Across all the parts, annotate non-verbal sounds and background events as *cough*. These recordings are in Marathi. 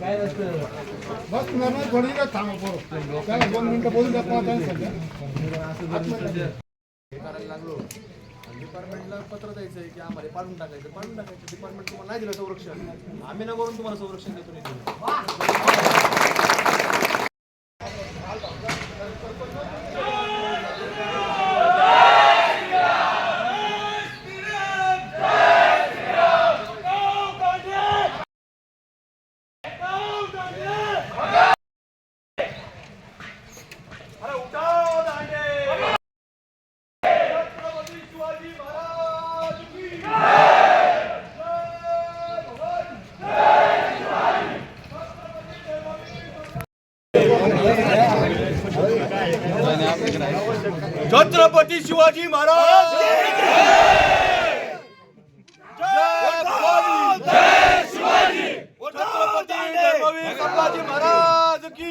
बस नॉर्मल थोडी ना थांबा पोरं. त्याला दोन मिनिटं बोलू द्या सध्या. करायला लागलो. डिपार्टमेंटला पत्र द्यायचं आहे की आम्हाला पाडून टाकायचं. पाडून टाकायचं. डिपार्टमेंट तुम्हाला नाही दिलं संरक्षण. आम्ही ना करून तुम्हाला संरक्षण देतो. नाही दिलं. छत्रपती शिवाजी महाराज छत्रपती महाराज की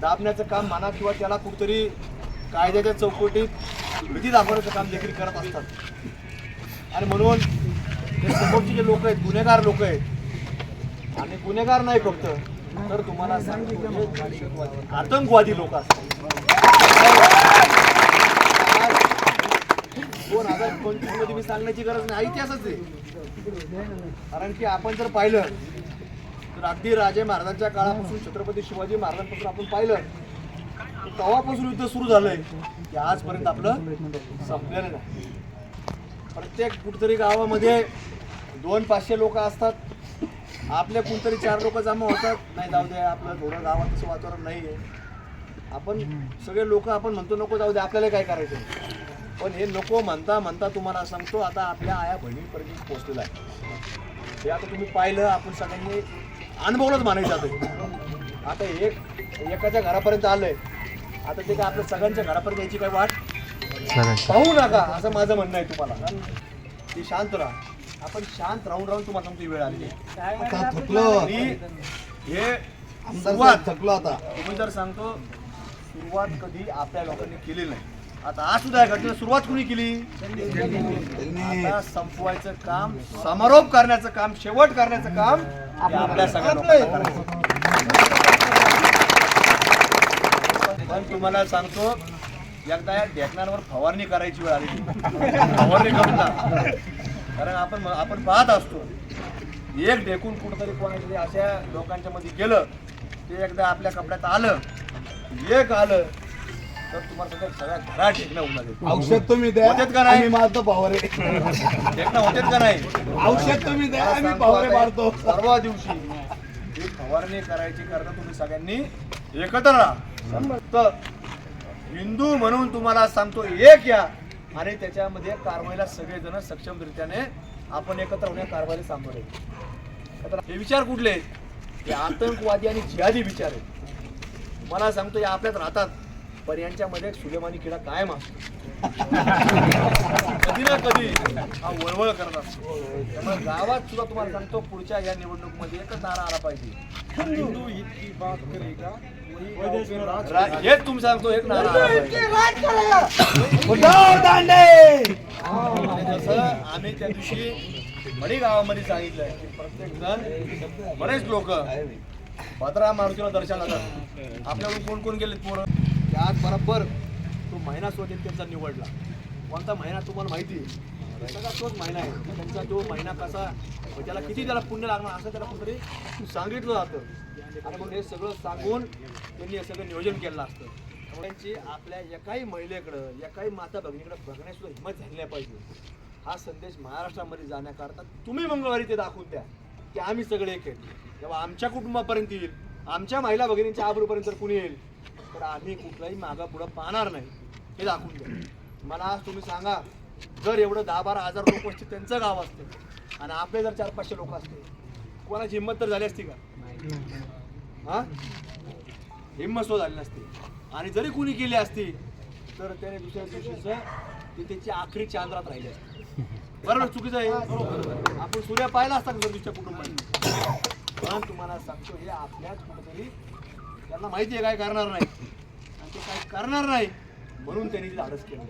दाबण्याचं काम म्हणा किंवा त्याला कुठतरी कायद्याच्या चौकटीत विधी दाखवण्याचं काम देखील करत असतात. आणि म्हणून हे समोरचे जे लोक आहेत गुन्हेगार लोक आहेत आणि गुन्हेगार नाही फक्त तर तुम्हाला सांगतो आतंकवादी लोक असतात. दोन हजार पंचवीसमध्ये मी सांगण्याची गरज नाही इतिहासच आहे. कारण की आपण जर पाहिलं तर अगदी राजे महाराजांच्या काळापासून छत्रपती शिवाजी महाराजांपासून आपण पाहिलं तर तेव्हापासून युद्ध सुरू झालंय. की आजपर्यंत आपलं संपलेलं नाही. प्रत्येक कुठतरी गावामध्ये दोन पाचशे लोक असतात. आपले कोणतरी चार लोक जमा होतात. नाही जाऊ दे आपलं थोडं गावात तसं वातावरण नाही आहे आपण सगळे लोक आपण म्हणतो नको जाऊ दे आपल्याला काय करायचं पण हे नको म्हणता म्हणता तुम्हाला सांगतो आता आपल्या आया बहिणीपर्यंत पोहोचलेला आहे. हे आता तुम्ही पाहिलं आपण सगळ्यांनी अनुभवलंच म्हणायचं आता आता एक एकाच्या घरापर्यंत आलंय. आता ते काय आपल्या सगळ्यांच्या घरापर्यंत यायची काय वाट? पाहू नका असं माझं म्हणणं आहे तुम्हाला. ती शांत राहा. आपण शांत राहून राहून तुम्हाला ही वेळ. आता थकलो. आणि हे सुरुवात सुरुवात थकलो आता. तुम्ही जर सांगतो सुरुवात कधी आपल्या लोकांनी केली नाही. आता आज सुद्धा या घटनेला सुरुवात कुणी केली? आता संपवायचं काम समारोप करण्याचं काम शेवट करण्याचं काम हे आपल्या सगळ्या लोकांना करायचं. पण तुम्हाला सांगतो एकदा या ढेकणांवर फवारणी करायची वेळ आली फवारणी करून कारण आपण आपण पाहत असतो एक ढेकून कुठंतरी कोणातरी अशा लोकांच्या मध्ये गेलं ते एकदा आपल्या कपड्यात आलं एक आलं तर तुम्हाला सगळ्या ढेकणं होऊन लागेल औषध तुम्ही द्या होतात का नाही? आम्ही मारतो पावरे ढेकणं होतेच का नाही? औषध तुम्ही द्या आम्ही पावरे मारतो. परवा दिवशी ही फवारणी करायची करणं तुम्ही सगळ्यांनी एकत्र राहा. तर हिंदू म्हणून तुम्हाला सांगतो एक या. आणि त्याच्यामध्ये कारवाईला सगळेजण सक्षमरित्याने आपण एकत्र होण्या कारवाईला सामोरे येऊ. आता हे विचार कुठले? हे आतंकवादी आणि जिहादी विचार आहेत. मला सांगतो या आपल्यात राहतात. पण यांच्यामध्ये सुलेमानी किडा कायम असतो. *laughs* कधी ना कधी हा वळवळ करत असतो. त्यामुळे गावात सुद्धा तुम्हाला सांगतो पुढच्या या निवडणुकीमध्ये एकच नारा आला पाहिजे. हिंदू हित की बात करेगा रा- हेच तुम्ही सांगतो एक नारा जसं आम्ही त्या दिवशी मडी गावामध्ये सांगितलंय की प्रत्येक जण बरेच लोक भद्रा मारुतीला दर्शनाला जातात आपल्याकडून कोण कोण गेलेत पोरं? त्यात बरोबर तो महिना स्वतः त्यांचा निवडला. कोणता महिना तुम्हाला माहिती आहे? सगळा तोच महिना आहे. त्यांचा तो महिना कसा त्याला किती त्याला पुण्य लागणार असं त्याला कुठेतरी सांगितलं जातं. आणि म्हणून हे सगळं सांगून त्यांनी हे सगळं नियोजन केलं असतं. त्यांची आपल्या एकाही महिलेकडं एकाही माता भगिनीकडे बघण्याची सुद्धा हिंमत झाली पाहिजे. हा संदेश महाराष्ट्रामध्ये जाण्याकरता तुम्ही मंगळवारी ते दाखवून द्या की आम्ही सगळे एक आहेत. जेव्हा आमच्या कुटुंबापर्यंत येईल आमच्या महिला भगिनींच्या आबरूपर्यंत कुणी येईल तर आम्ही कुठलाही मागा पुढं पाहणार नाही. हे दाखवून द्या. मला आज तुम्ही सांगा जर एवढं दहा बारा हजार लोक असते त्यांचं गाव असते आणि आपले जर चार पाचशे लोक असते कोणाची हिंमत तर झाली असती का? हा? हिंमत सुद्धा झाली नसती. आणि जरी कुणी केली असती तर त्याने दुसऱ्या दिवशीचं ती त्याची आखरी चांद्रात राहिली असती. बरोबर चुकीचं आहे. आपण सूर्य पाहिला असता का दुसऱ्या कुटुंबाने? पण तुम्हाला सांगतो हे आपल्याच कुठेतरी त्यांना माहिती आहे काय करणार नाही. आणि ते काय करणार नाही म्हणून त्यांनी धाडस केलं.